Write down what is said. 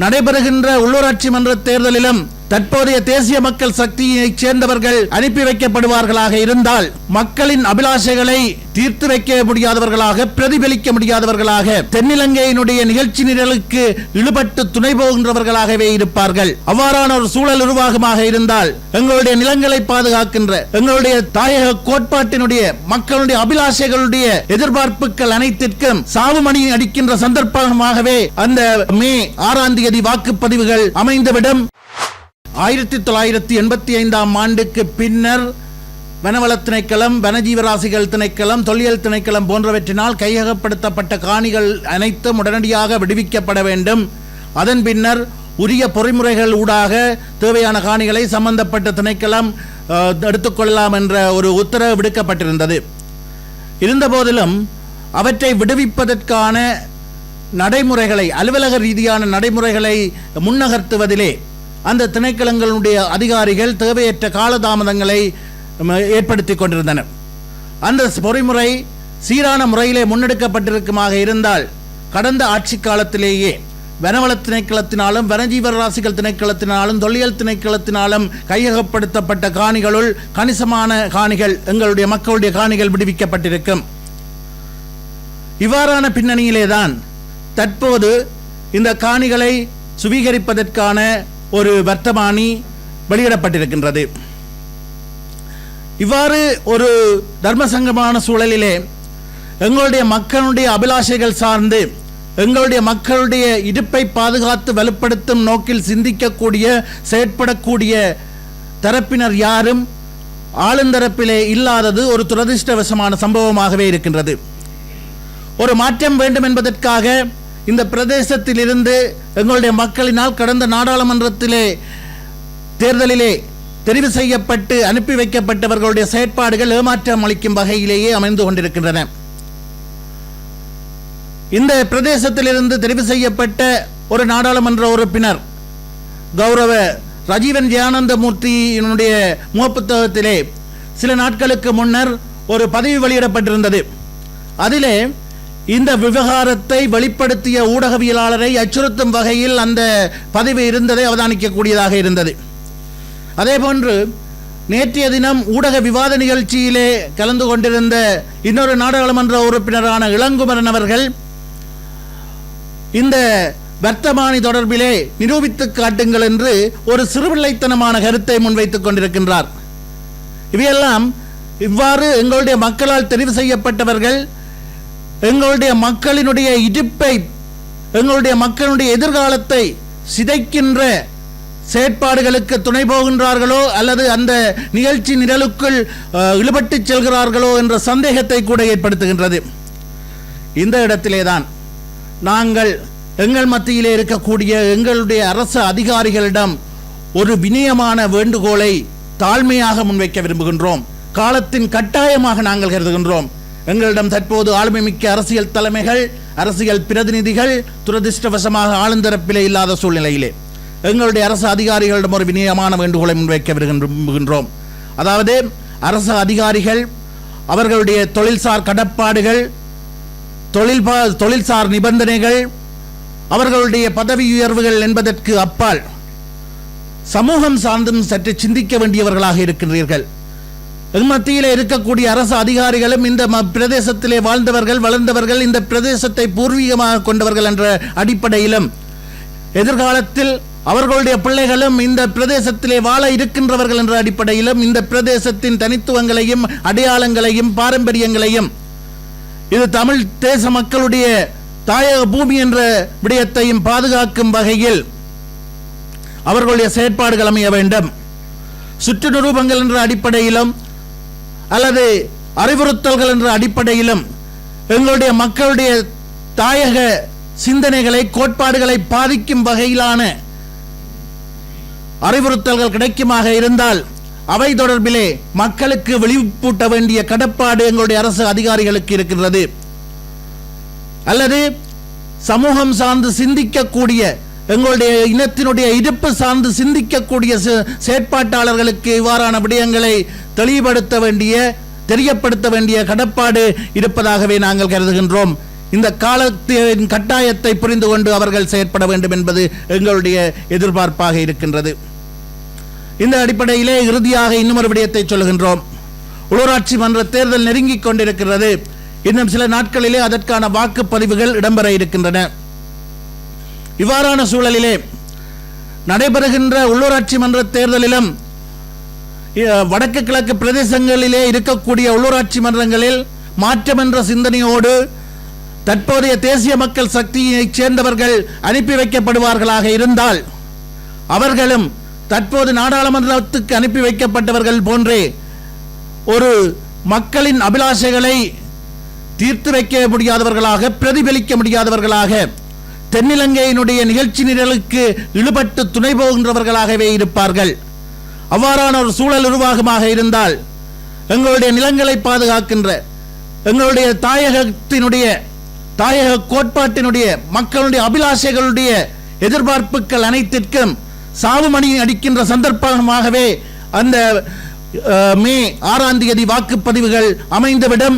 நடைபெறுகின்ற உள்ளூராட்சி மன்ற தேர்தலிலும் தற்போதைய தேசிய மக்கள் சக்தியைச் சேர்ந்தவர்கள் அனுப்பி வைக்கப்படுவார்களாக இருந்தால் மக்களின் அபிலாஷைகளை தீர்த்து வைக்க முடியாதவர்களாக பிரதிபலிக்க முடியாதவர்களாக தென்னிலங்கையினுடைய நிகழ்ச்சி நிரலுக்கு இழுபட்டு துணை போகின்றவர்களாகவே இருப்பார்கள். அவ்வாறான ஒரு சூழல் உருவாகமாக இருந்தால் எங்களுடைய நிலங்களை பாதுகாக்கின்ற எங்களுடைய தாயக கோட்பாட்டினுடைய மக்களுடைய அபிலாஷைகளுடைய எதிர்பார்ப்புகள் அனைத்திற்கும் சாவுமணி அடிக்கின்ற சந்தர்ப்பமாகவே அந்த மே ஆறாம் தேதி வாக்குப்பதிவுகள் அமைந்துவிடும். ஆயிரத்தி தொள்ளாயிரத்தி எண்பத்தி ஐந்தாம் ஆண்டுக்கு பின்னர் வனவள திணைக்களம் வனஜீவராசிகள் திணைக்களம் தொல்லியல் திணைக்களம் போன்றவற்றினால் கையகப்படுத்தப்பட்ட காணிகள் அனைத்தும் உடனடியாக விடுவிக்கப்பட வேண்டும். அதன் பின்னர் உரிய பொறிமுறைகள் ஊடாக தேவையான காணிகளை சம்பந்தப்பட்ட திணைக்களம் எடுத்துக்கொள்ளலாம் என்ற ஒரு உத்தரவு விடுக்கப்பட்டிருந்தது. இருந்தபோதிலும் அவற்றை விடுவிப்பதற்கான நடைமுறைகளை அலுவலக ரீதியான நடைமுறைகளை முன்னகர்த்துவதிலே அந்த திணைக்களங்களுடைய அதிகாரிகள் தேவையற்ற காலதாமதங்களை ஏற்படுத்தி ஏற்படுத்திக் கொண்டிருந்தனர். அந்த பொறிமுறை சீரான முறையிலே முன்னெடுக்கப்பட்டிருக்குமாக இருந்தால் கடந்த ஆட்சி காலத்திலேயே வனவள திணைக்களத்தினாலும் வனஜீவராசிகள் திணைக்களத்தினாலும் தொல்லியல் திணைக்களத்தினாலும் கையகப்படுத்தப்பட்ட காணிகளுள் கணிசமான காணிகள் எங்களுடைய மக்களுடைய காணிகள் விடுவிக்கப்பட்டிருக்கும். இவ்வாறான பின்னணியிலேதான் தற்போது இந்த காணிகளை சுவீகரிப்பதற்கான ஒரு வர்த்தமானி வெளியிடப்பட்டிருக்கின்றது. இவ்வாறு ஒரு தர்மசங்கமான சூழலிலே எங்களுடைய மக்களுடைய அபிலாஷைகள் சார்ந்து எங்களுடைய மக்களுடைய இடுப்பை பாதுகாத்து வலுப்படுத்தும் நோக்கில் சிந்திக்கக்கூடிய செயற்படக்கூடிய தரப்பினர் யாரும் ஆளுந்தரப்பிலே இல்லாதது ஒரு துரதிர்ஷ்டவசமான சம்பவமாகவே இருக்கின்றது. ஒரு மாற்றம் வேண்டும் என்பதற்காக இந்த பிரதேசத்திலிருந்து எங்களுடைய மக்களினால் கடந்த நாடாளுமன்றத்திலே தேர்தலிலே தெரிவு செய்யப்பட்டு அனுப்பி வைக்கப்பட்டவர்களுடைய செயற்பாடுகள் ஏமாற்றம் அளிக்கும் வகையிலேயே அமைந்து கொண்டிருக்கின்றன. இந்த பிரதேசத்திலிருந்து தெரிவு செய்யப்பட்ட ஒரு நாடாளுமன்ற உறுப்பினர் கௌரவ ரஜீவன் ஜெயானந்தமூர்த்தியினுடைய முகப்புத்தகத்திலே சில நாட்களுக்கு முன்னர் ஒரு பதிவு வெளியிடப்பட்டிருந்தது. அதிலே இந்த விவகாரத்தை வெளிப்படுத்திய ஊடகவியலாளரை அச்சுறுத்தும் வகையில் அந்த பதிவு இருந்ததை அவதானிக்கக்கூடியதாக இருந்தது. அதேபோன்று நேற்றைய தினம் ஊடக விவாத நிகழ்ச்சியிலே கலந்து கொண்டிருந்த இன்னொரு நாடாளுமன்ற உறுப்பினரான இளங்குமரன் அவர்கள் இந்த வர்த்தமானி தொடர்பிலே நிரூபித்து காட்டுங்கள் என்று ஒரு சிறுபிள்ளைத்தனமான கருத்தை முன்வைத்துக் கொண்டிருக்கின்றார். இவையெல்லாம் இவ்வாறு எங்களுடைய மக்களால் தெரிவு செய்யப்பட்டவர்கள் எங்களுடைய மக்களினுடைய இடிப்பை எங்களுடைய மக்களுடைய எதிர்காலத்தை சிதைக்கின்ற செயற்பாடுகளுக்கு துணை போகின்றார்களோ அல்லது அந்த நிகழ்ச்சி நிரலுக்குள் இழுபட்டு இழுபட்டுச் செல்கிறார்களோ என்ற சந்தேகத்தை கூட ஏற்படுத்துகின்றது. இந்த இடத்திலே தான் நாங்கள் எங்கள் மத்தியிலே இருக்கக்கூடிய எங்களுடைய அரசு அதிகாரிகளிடம் ஒரு வினயமான வேண்டுகோளை தாழ்மையாக முன்வைக்க விரும்புகின்றோம். காலத்தின் கட்டாயமாக நாங்கள் கருதுகின்றோம். எங்களிடம் தற்போது ஆளுமைமிக்க அரசியல் தலைமைகள் அரசியல் பிரதிநிதிகள் துரதிர்ஷ்டவசமாக ஆளுந்தரப்பிலே இல்லாத சூழ்நிலையிலே. எங்களுடைய அரசு அதிகாரிகளிடம் ஒரு விநியமான வேண்டுகோளை முன்வைக்க விரும்புகின்றோம். அதாவது அரசு அதிகாரிகள் அவர்களுடைய தொழில்சார் கடப்பாடுகள் தொழில் தொழில்சார் நிபந்தனைகள் அவர்களுடைய பதவி உயர்வுகள் என்பதற்கு அப்பால் சமூகம் சார்ந்தும் சற்று சிந்திக்க வேண்டியவர்களாக இருக்கின்றீர்கள். மத்தியில் இருக்கக்கூடிய அரசு அதிகாரிகளும் இந்த ம- பிரதேசத்திலே வாழ்ந்தவர்கள் வளர்ந்தவர்கள் இந்த பிரதேசத்தை பூர்வீகமாக கொண்டவர்கள் என்ற அடிப்படையிலும் எதிர்காலத்தில் அவர்களுடைய பிள்ளைகளும் இந்த பிரதேசத்திலே வாழ இருக்கின்றவர்கள் என்ற அடிப்படையிலும் இந்த பிரதேசத்தின் தனித்துவங்களையும் அடையாளங்களையும் பாரம்பரியங்களையும் இது தமிழ் தேச மக்களுடைய தாயக பூமி என்ற விடயத்தையும் பாதுகாக்கும் வகையில் அவர்களுடைய செயற்பாடுகள் அமைய வேண்டும். சுற்று நிரூபங்கள் என்ற அடிப்படையிலும் அல்லது அறிவுறுத்தல்கள் என்ற அடிப்படையிலும் எங்களுடைய மக்களுடைய தாயக சிந்தனைகளை கோட்பாடுகளை பாதிக்கும் வகையிலான அறிவுறுத்தல்கள் கிடைக்குமாக இருந்தால் அவை தொடர்பிலே மக்களுக்கு விழிப்பூட்ட வேண்டிய கடப்பாடு எங்களுடைய அரசு அதிகாரிகளுக்கு இருக்கின்றது. அல்லது சமூகம் சார்ந்து சிந்திக்கக்கூடிய எங்களுடைய இனத்தினுடைய இருப்பு சார்ந்து சிந்திக்கக்கூடிய செ- செயற்பாட்டாளர்களுக்கு இவ்வாறான விடயங்களை தெளிவுபடுத்த வேண்டிய தெரியப்படுத்த வேண்டிய கடப்பாடு இருப்பதாகவே நாங்கள் கருதுகின்றோம். இந்த காலத்தின் கட்டாயத்தை புரிந்து கொண்டு அவர்கள் செயற்பட வேண்டும் என்பது எங்களுடைய எதிர்பார்ப்பாக இருக்கின்றது. இந்த அடிப்படையிலே இறுதியாக இன்னும் ஒரு விடயத்தை சொல்கின்றோம் உள்ளூராட்சி மன்ற தேர்தல் நெருங்கிக் கொண்டிருக்கிறது இன்னும் சில நாட்களிலே அதற்கான வாக்குப்பதிவுகள் இடம்பெற இருக்கின்றன. இவ்வாறான சூழலிலே நடைபெறுகின்ற உள்ளூராட்சி மன்ற தேர்தலிலும் வடக்கு கிழக்கு பிரதேசங்களிலே இருக்கக்கூடிய உள்ளூராட்சி மன்றங்களில் மாற்றம் என்ற சிந்தனையோடு தற்போதைய தேசிய மக்கள் சக்தியைச் சேர்ந்தவர்கள் அனுப்பி வைக்கப்படுவார்களாக இருந்தால் அவர்களும் தற்போது நாடாளுமன்றத்துக்கு அனுப்பி வைக்கப்பட்டவர்கள் போன்றே ஒரு மக்களின் அபிலாஷைகளை தீர்த்து வைக்க முடியாதவர்களாக பிரதிபலிக்க முடியாதவர்களாக தென்னிலங்கையினுடைய நிகழ்ச்சி நிரலுக்கு இழுபட்டு துணை போகின்றவர்களாகவே இருப்பார்கள். அவ்வாறான ஒரு சூழல் உருவாகமாக இருந்தால் எங்களுடைய நிலங்களை பாதுகாக்கின்ற எங்களுடைய தாயகத்தினுடைய தாயக கோட்பாட்டினுடைய மக்களுடைய அபிலாஷைகளுடைய எதிர்பார்ப்புகள் அனைத்திற்கும் சாவுமணி அடிக்கின்ற சந்தர்ப்பமாகவே அந்த அஹ், மே ஆறாம் தேதி வாக்குப்பதிவுகள் அமைந்துவிடும்.